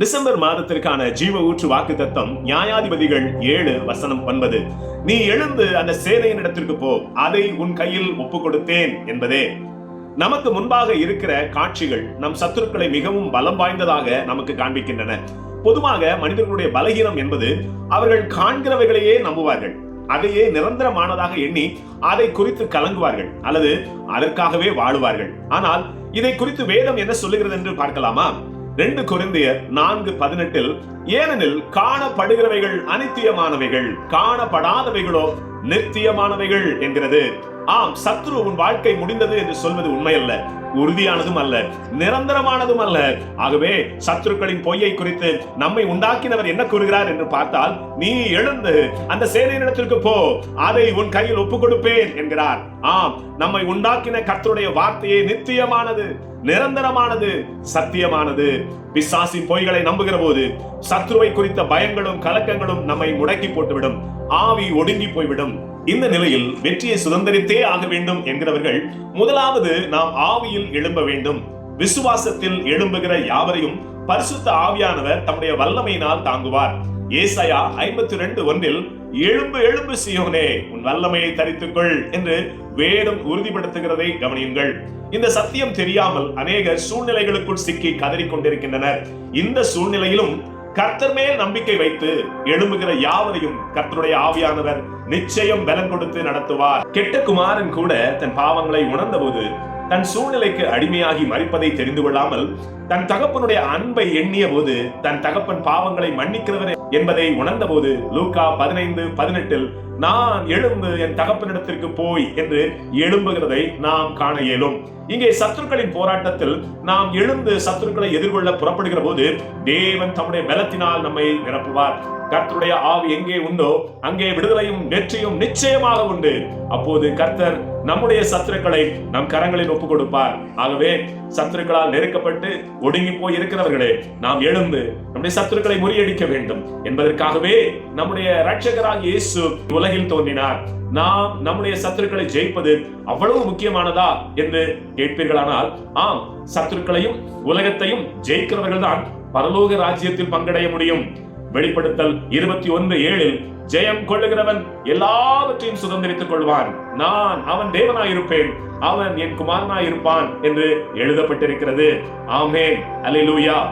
December மாதத்திற்கான ஜீவ ஊற்று வாக்கு தத்தம் நியாயாதிபதிகள் ஏழு வசனம் ஒன்பது. நீ எழுந்து அந்த சேனையின் இடத்திற்கு போ அதை உன் கையில் ஒப்பு கொடுத்தேன் என்பதே. நமக்கு முன்பாக இருக்கிற காட்சிகள் நம் சத்துருக்களை மிகவும் பலம் வாய்ந்ததாக நமக்கு காண்பிக்கின்றன. பொதுவாக மனிதர்களுடைய பலகீனம் என்பது அவர்கள் காண்கிறவைகளையே நம்புவார்கள். அதையே நிரந்தரமானதாக எண்ணி அதை குறித்து கலங்குவார்கள் அல்லது அதற்காகவே வாழுவார்கள். ஆனால் இதை குறித்து வேதம் என்ன சொல்லுகிறது என்று பார்க்கலாமா? ரெண்டு குருந்தியர் நான்கு பதினெட்டில் ஏனெனில் காணப்படுகிறவைகள் அனித்தியமானவைகள் காணப்படாதவைகளோ நித்தியமானவைகள் என்கிறது. ஆம் சத்ரு உன் வாழ்க்கை முடிந்தது என்று சொல்வது உண்மையல்ல. உறுதியானதும் அல்ல நிரந்தரமானதும் அல்ல. ஆகவே சத்துருக்களின் பொய்யை குறித்து நம்மை உண்டாக்கினவர் என்ன கூறுகிறார் என்று பார்த்தால் நீ எழுந்து அந்த சேனையிடத்திற்கு போ அதை உன் கையில் ஒப்புக் கொடுப்பேன் என்கிறார். ஆம் நம்மை உண்டாக்கின கர்த்தருடைய வார்த்தையே நித்தியமானது நிரந்தரமானது சத்தியமானது. பிசாசின் பொய்களை நம்புகிற போது சத்ருவை குறித்த பயங்களும் கலக்கங்களும் நம்மை முடக்கி போட்டுவிடும். ஆவி ஒடுங்கி போய்விடும். இந்த நிலையில் வெற்றியை சுதந்திரித்தே ஆக வேண்டும் என்கிறவர்கள் முதலாவது நாம் ஆவியில் எழும்ப வேண்டும். விசுவாசத்தில் எழும்புகிற யாவரையும் பரிசுத்த ஆவியானவர் தம்முடைய வல்லமையினால் தாங்குவார். ஏசாயா ஐம்பத்தி ரெண்டு ஒன்றில் எழும்பு எழும்பு சியோனே உன் வல்லமையை தரித்துக்கொள் என்று வேதம் உறுதிப்படுத்துகிறதை கவனியுங்கள். இந்த சத்தியம் தெரியாமல் அநேகர் சூழ்நிலைகளுக்குள் சிக்கி கதறிக் கொண்டிருக்கின்றனர் இந்த சூழ்நிலையிலும் கர்த்தர் மேல் நம்பிக்கை வைத்து எழும்புகிற யாவரையும் கர்த்தருடைய ஆவியானவர் நிச்சயம் பலன் கொடுத்து நடத்துவார். கெட்ட குமாரன் கூட தன் பாவங்களை உணர்ந்தபோது தன் சூழ்நிலைக்கு அடிமையாகி மறிப்பதை தெரிந்து கொள்ளாமல் தன் தகப்பனுடைய அன்பை எண்ணிய போது தன் தகப்பன் பாவங்களை மன்னிக்கிறவர் என்பதை உணர்ந்த போது லூக்கா பதினைந்து பதினெட்டில் நான் எழுந்து என் தகப்பனிடத்திற்கு போய் என்று எழும்புகிறதை நாம் காண இயலும். இங்கே சத்துருக்களின் போராட்டத்தில் நாம் எழுந்து சத்துருக்களை எதிர்கொள்ள புறப்படுகிற போது தேவன் தம்முடைய பலத்தினால் நம்மை நிரப்புவார். கர்த்தருடைய ஆவி எங்கே உண்டோ அங்கே விடுதலையும் வெற்றியும் நிச்சயமாக உண்டு. அப்போது கர்த்தர் நம்முடைய சத்துருக்களை நம் கரங்களில் ஒப்பு கொடுப்பார் ஆகவே சத்துருக்களால் நெருக்கப்பட்டு ஒடுங்கி போய் இருக்கிறவர்களே நாம் எழுந்து நம்முடைய சத்துருக்களை முறியடிக்க வேண்டும். என்பதற்காகவே நம்முடைய இரட்சகராக இயேசு உலகில் தோன்றினார். நாம் நம்முடைய சத்துருக்களை ஜெயிப்பது அவ்வளவு முக்கியமானதா என்று கேட்பீர்களானால் ஆம் சத்துருக்களையும் உலகத்தையும் ஜெயிக்கிறவர்கள் தான் பரலோக ராஜ்யத்தில் பங்கடைய முடியும். வெளிப்படுத்தல் இருபத்தி ஒன்று ஏழில் ஜெயம் கொள்ளுகிறவன் எல்லாவற்றையும் சுதந்திரித்துக் கொள்வான். நான் அவன் தேவனாயிருப்பேன். அவன் என் குமாரனாயிருப்பான் என்று எழுதப்பட்டிருக்கிறது. ஆமேன். அலிலூயா